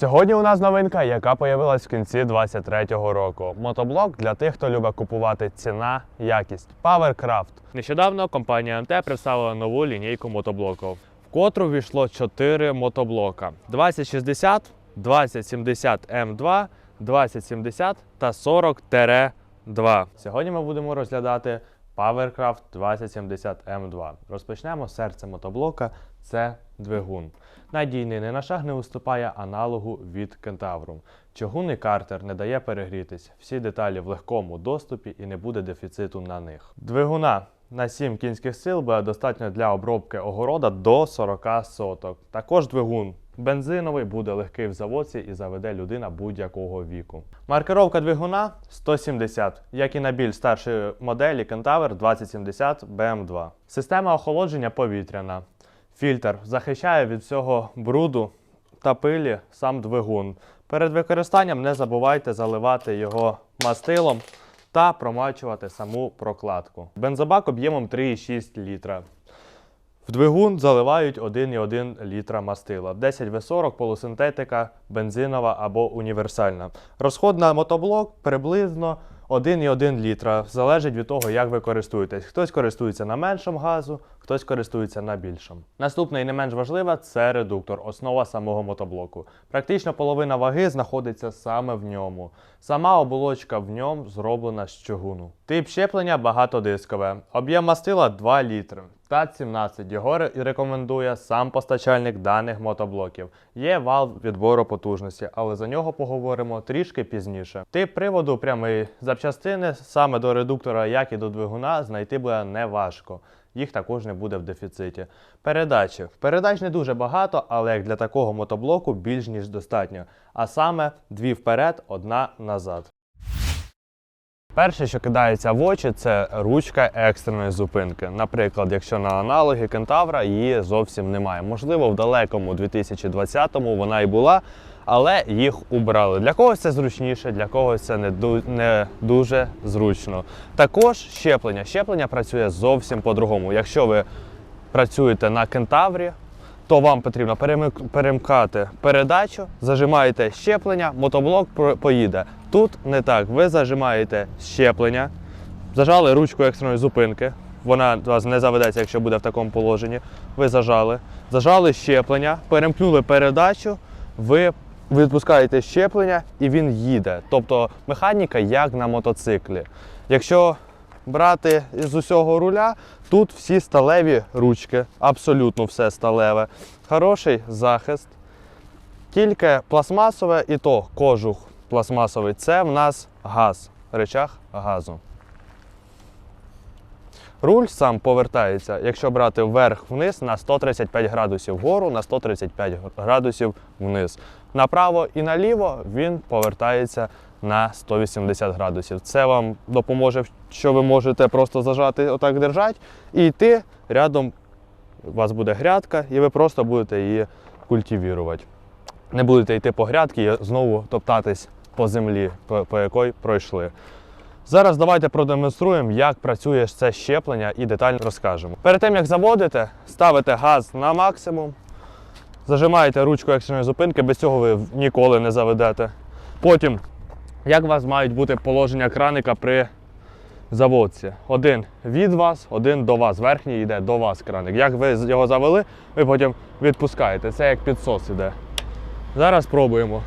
Сьогодні у нас новинка, яка появилась в кінці 23-го року. Мотоблок для тих, хто любить купувати ціна, якість. Powercraft. Нещодавно компанія МТ представила нову лінійку мотоблоків, в котру війшло 4 мотоблока: 2060, 2070 М2, 2070 та 40-2. Сьогодні ми будемо розглядати Powercraft 2070 M2. Розпочнемо з серця мотоблока. Це двигун. Надійний не на шаг не уступає аналогу від Kentaurum. Чугунний картер не дає перегрітись. Всі деталі в легкому доступі і не буде дефіциту на них. Двигуна на 7 кінських сил буде достатньо для обробки огорода до 40 соток. Також двигун бензиновий буде легкий в заводці і заведе людина будь-якого віку. Маркировка двигуна 170, як і на більш старшої моделі Kentaur 2070 BM2. Система охолодження повітряна. Фільтр захищає від всього бруду та пилі сам двигун. Перед використанням не забувайте заливати його мастилом та промачувати саму прокладку. Бензобак об'ємом 3,6 літра. В двигун заливають 1,1 літра мастила. 10 В40 полусинтетика, бензинова або універсальна. Розход на мотоблок приблизно 1,1 літра. Залежить від того, як ви користуєтесь. Хтось користується на меншому газу, хтось користується на більшому. Наступне і не менш важливе це редуктор, основа самого мотоблоку. Практично половина ваги знаходиться саме в ньому. Сама оболочка в ньому зроблена з чугуну. Тип щеплення багатодискове. Об'єм мастила 2 літри. ТАТ-17 його рекомендує сам постачальник даних мотоблоків. Є вал відбору потужності, але за нього поговоримо трішки пізніше. Тип приводу прямий запчастини саме до редуктора, як і до двигуна, знайти буде неважко. Їх також не буде в дефіциті. Передачі. Передач не дуже багато, але як для такого мотоблоку більш ніж достатньо. А саме дві вперед, одна назад. Перше, що кидається в очі, це ручка екстреної зупинки. Наприклад, якщо на аналоги Кентавра її зовсім немає. Можливо, в далекому 2020-му вона і була, але їх убрали. Для когось це зручніше, для когось це не, ду- не дуже зручно. Також щеплення. Щеплення працює зовсім по-другому. Якщо ви працюєте на Кентаврі, то вам потрібно перемкати передачу, зажимаєте щеплення, мотоблок поїде. Тут не так. Ви зажимаєте щеплення, зажали ручку екстреної зупинки. Вона вас не заведеться, якщо буде в такому положенні. Ви зажали. Зажали щеплення, перемкнули передачу, ви відпускаєте щеплення і він їде. Тобто механіка як на мотоциклі. Якщо брати з усього руля, тут всі сталеві ручки, абсолютно все сталеве. Хороший захист. Тільки пластмасове і то кожух пластмасовий. Це в нас газ, речах газу. Руль сам повертається, якщо брати вверх-вниз на 135 градусів вгору, на 135 градусів вниз. Направо і наліво він повертається на 180 градусів. Це вам допоможе, що ви можете просто зажати, отак держати і йти рядом. У вас буде грядка, і ви просто будете її культивірувати. Не будете йти по грядці і знову топтатись по землі, по, по якій пройшли. Зараз давайте продемонструємо, як працює це щеплення і детально розкажемо. Перед тим як заводите, ставите газ на максимум, зажимаєте ручку екстреної зупинки, без цього ви ніколи не заведете. Потім, як у вас мають бути положення краника при заводці? Один від вас, один до вас. Верхній йде до вас краник. Як ви його завели, ви потім відпускаєте. Це як підсос іде. Зараз пробуємо.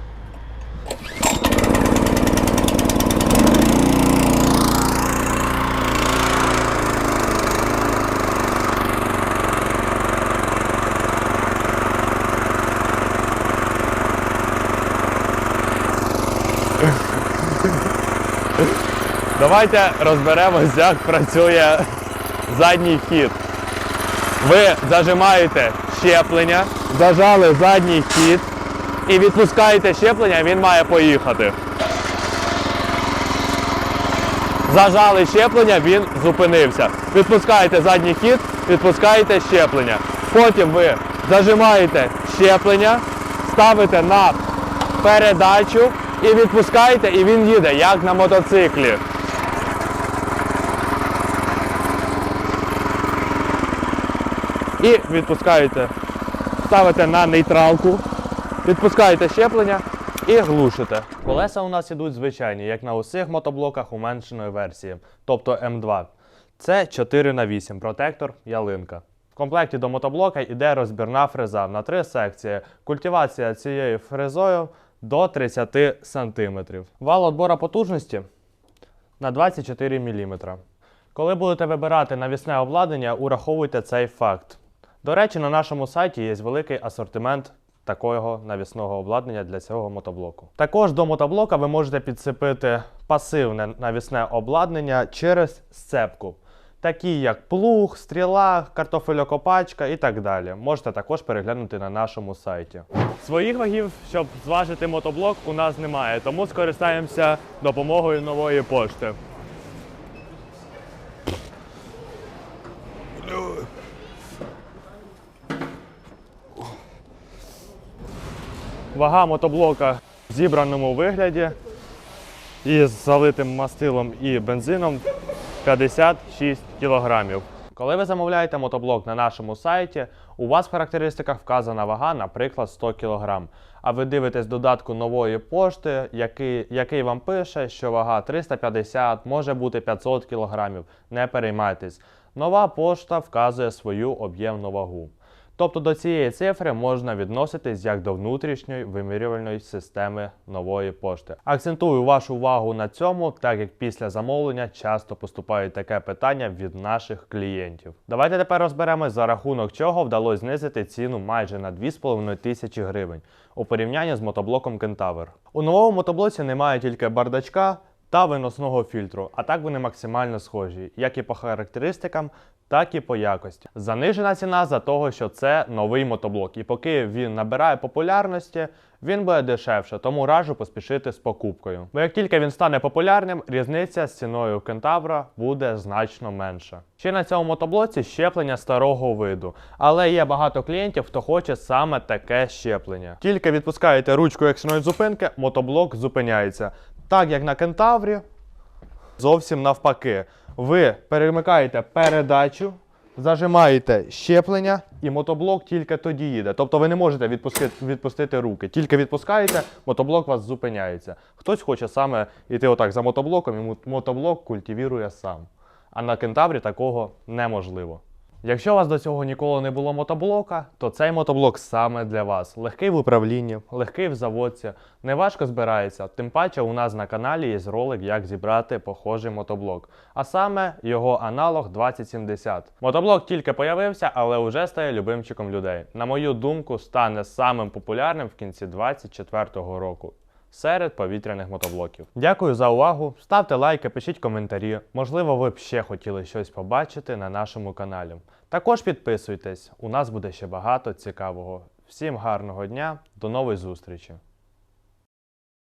Давайте розберемось, як працює задній хід. Ви зажимаєте щеплення, зажали задній хід і відпускаєте щеплення, він має поїхати. Зажали щеплення, він зупинився. Відпускаєте задній хід, відпускаєте щеплення. Потім ви зажимаєте щеплення, ставите на передачу і відпускаєте, і він їде, як на мотоциклі. І відпускаєте, ставите на нейтралку, Відпускаєте щеплення і глушите. Колеса у нас ідуть звичайні, як на усіх мотоблоках уменшеної версії, тобто М2. Це 4 на 8 протектор ялинка. В комплекті до мотоблока йде розбірна фреза на три секції. Культивація цією фрезою до 30 см. Вал отбора потужності на 24 мм. Коли будете вибирати навісне обладнання, ураховуйте цей факт. До речі, на нашому сайті є великий асортимент такого навісного обладнання для цього мотоблоку. Також до мотоблока ви можете підсипити пасивне навісне обладнання через сцепку, такі як плуг, стріла, картофельокопачка і так далі. Можете також переглянути на нашому сайті. Своїх вагів, щоб зважити мотоблок, у нас немає, тому скористаємося допомогою нової пошти. Вага мотоблока в зібраному вигляді із залитим мастилом і бензином 56 кг. Коли ви замовляєте мотоблок на нашому сайті, у вас в характеристиках вказана вага, наприклад, 100 кг. А ви дивитесь додатку нової пошти, який, який вам пише, що вага 350, може бути 500 кг. Не переймайтесь. Нова пошта вказує свою об'ємну вагу. Тобто до цієї цифри можна відноситись як до внутрішньої вимірювальної системи нової пошти. Акцентую вашу увагу на цьому, так як після замовлення часто поступає таке питання від наших клієнтів. Давайте тепер розберемось, за рахунок чого вдалося знизити ціну майже на 2,5 тисячі гривень у порівнянні з мотоблоком Кентавр. У новому мотоблоці немає тільки бардачка та виносного фільтру, а так вони максимально схожі, як і по характеристикам, так і по якості. Занижена ціна за того, що це новий мотоблок, і поки він набирає популярності, він буде дешевше, тому раджу поспішити з покупкою. Бо як тільки він стане популярним, різниця з ціною Кентавра буде значно менша. Ще на цьому мотоблоці щеплення старого виду, але є багато клієнтів, хто хоче саме таке щеплення. Тільки відпускаєте ручку екстреної зупинки, мотоблок зупиняється. Так як на Кентаврі, зовсім навпаки. Ви перемикаєте передачу, зажимаєте щеплення, і мотоблок тільки тоді їде. Тобто ви не можете відпустити, відпустити руки. Тільки відпускаєте, мотоблок вас зупиняється. Хтось хоче саме йти отак за мотоблоком, і мотоблок культивірує сам. А на кентаврі такого неможливо. Якщо у вас до цього ніколи не було мотоблока, то цей мотоблок саме для вас. Легкий в управлінні, легкий в заводці, неважко збирається. Тим паче у нас на каналі є ролик, як зібрати похожий мотоблок. А саме його аналог 2070. Мотоблок тільки появився, але вже стає любимчиком людей. На мою думку, стане самим популярним в кінці 2024 року. Серед повітряних мотоблоків. Дякую за увагу. Ставте лайки, пишіть коментарі. Можливо, ви б ще хотіли щось побачити на нашому каналі. Також підписуйтесь, у нас буде ще багато цікавого. Всім гарного дня, до нової зустрічі!